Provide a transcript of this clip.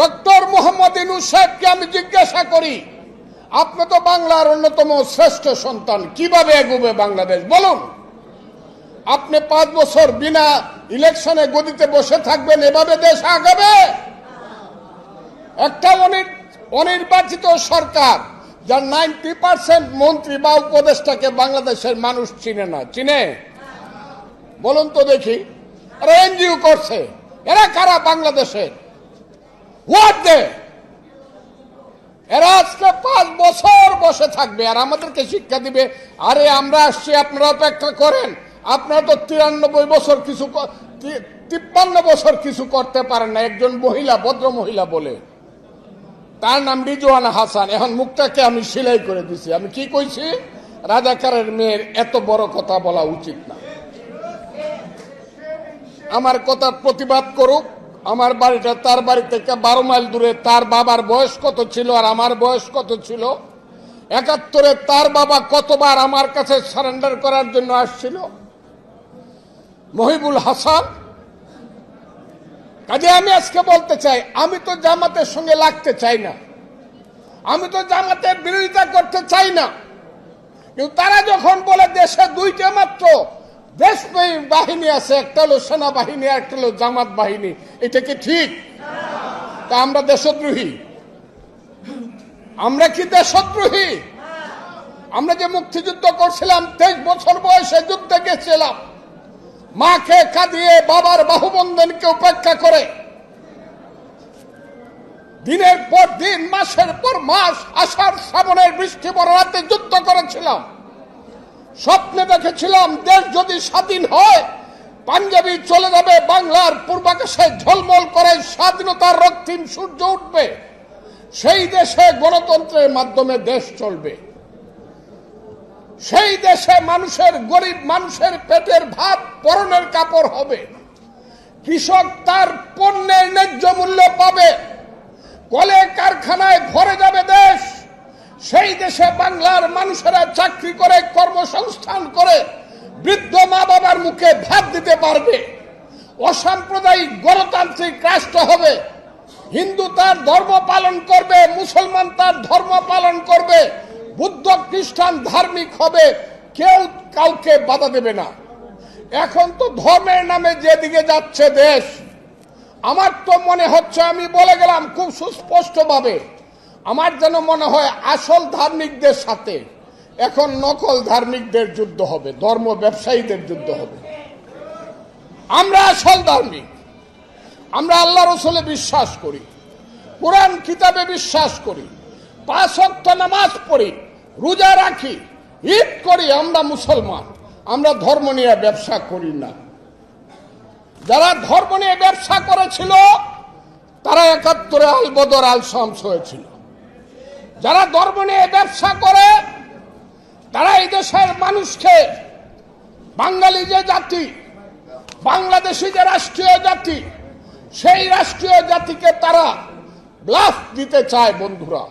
Doctor Mohammad Yunus সাহেবকে আমি জিজ্ঞাসা করি, আপনি তো বাংলার অন্যতম শ্রেষ্ঠ সন্তান, কীভাবে এগোবে বাংলাদেশ? বলুন। আপনি পাঁচ বছর বিনা ইলেকশনে গদিতে বসে থাকবেন, এভাবে দেশ আগাবে? একটা অনির্বাচিত সরকার, যার নাইনটি পার্সেন্ট মন্ত্রী বা উপদেষ্টাকে বাংলাদেশের মানুষ চিনে না। চিনে? বলুন তো দেখি। এনজিও করছে। এরা কারা বাংলাদেশের? হোয়াট দে এরা আজকে পাঁচ বছর বসে থাকবে আর আমাদেরকে শিক্ষা দিবে। আরে আমরা আসছি, আপনারা অপেক্ষা করেন। আপনারা তো তিরানব্বই বছর কিছু তিপ্পান্ন বছর কিছু করতে পারেন না, একজন মহিলা, ভদ্র মহিলা বলে। তার নাম রিজওয়ানা হাসান। এখন মুখটাকে আমি সেলাই করে দিছি। আমি কি কইছি? রাজাকারের মেয়ের এত বড় কথা বলা উচিত না। আমার কথার প্রতিবাদ করুক। আমার বাড়িটা তার বাড়ি থেকে বারো মাইল দূরে। তার বাবার বয়স কত ছিল আর আমার বয়স কত ছিল? একাত্তরে তার বাবা কতবার আমার কাছে সারেন্ডার করার জন্য আসছিল? মহিবুল হাসান? কাজে আমি আজকে বলতে চাই, আমি তো জামাতের সঙ্গে লাগতে চাই না। আমি তো জামাতের বিরোধিতা করতে চাই না। কিন্তু তারা যখন বলে দেশে দুইটা মাত্র দেশপ্রেমী বাহিনী আছে, একটা হলো সেনাবাহিনী একটা হলো জামাত বাহিনী। এটা কি ঠিক? তা আমরা দেশদ্রোহী। আমরা কি দেশদ্রোহী? আমরা যে মুক্তিযুদ্ধ করছিলাম, তেইশ বছর বয়সে যুদ্ধে গেছিলাম। মাকে কাঁদিয়ে বাবার বাহুবন্ধনকে উপেক্ষা করে। দিনের পর দিন, মাসের পর মাস আষাঢ় শ্রাবণের বৃষ্টি পর রাতে যুদ্ধ করেছিলাম। স্বপ্নে দেখেছিলাম দেশ যদি স্বাধীন হয়, পাঞ্জাবি চলে যাবে বাংলার পূর্বাকাশে, ঝলমল করে স্বাধীনতার রক্তিম সূর্য উঠবে। সেই দেশে গণতন্ত্রের মাধ্যমে দেশ চলবে। সেই দেশে মানুষের, গরিব মানুষের পেটের ভাত পরনের কাপড় হবে। কৃষক তার পণ্যের ন্যায্য মূল্য পাবে। কলে কারখানায় ভরে যাবে দেশ। সেই দেশে বাংলার মানুষেরা চাকরি করে, কর্মসংস্থান করে, বৃদ্ধ মা বাবার মুখে ভাত দিতে পারবে। অসাম্প্রদায়িক গণতান্ত্রিক রাষ্ট্র হবে। হিন্দু তার ধর্ম পালন করবে, মুসলমান তার ধর্ম পালন করবে, বুদ্ধ, খ্রিস্টান ধার্মিক হবে, কেউ কাউকে বাধা দেবে না। এখন তো ধর্মের নামে যেদিকে যাচ্ছে দেশ, আমার তো মনে হচ্ছে, আমি বলে গেলাম, খুব সুস্পষ্টভাবে আমার যেন মনে হয় আসল ধার্মিকদের সাথে এখন নকল ধার্মিকদের যুদ্ধ হবে, ধর্ম ব্যবসায়ীদের যুদ্ধ হবে। আমরা আসল ধার্মিক। আমরা আল্লাহ রসুলে বিশ্বাস করি, কোরআন কিতাবে বিশ্বাস করি, পাঁচ নামাজ পড়ি, রোজা রাখি, ঈদ করি, আমরা মুসলমান। আমরা ধর্ম নিয়ে ব্যবসা করি না। যারা ধর্ম নিয়ে ব্যবসা করেছিল, তারা একাত্তরে আল বদর, আল শামস হয়েছিল। যারা ধর্ম নিয়ে ব্যবসা করে, তারা এই দেশের মানুষকে, বাঙালি যে জাতি, বাংলাদেশি যে রাষ্ট্রীয় জাতি, সেই রাষ্ট্রীয় জাতিকে তারা ব্লাফ দিতে চায় বন্ধুরা।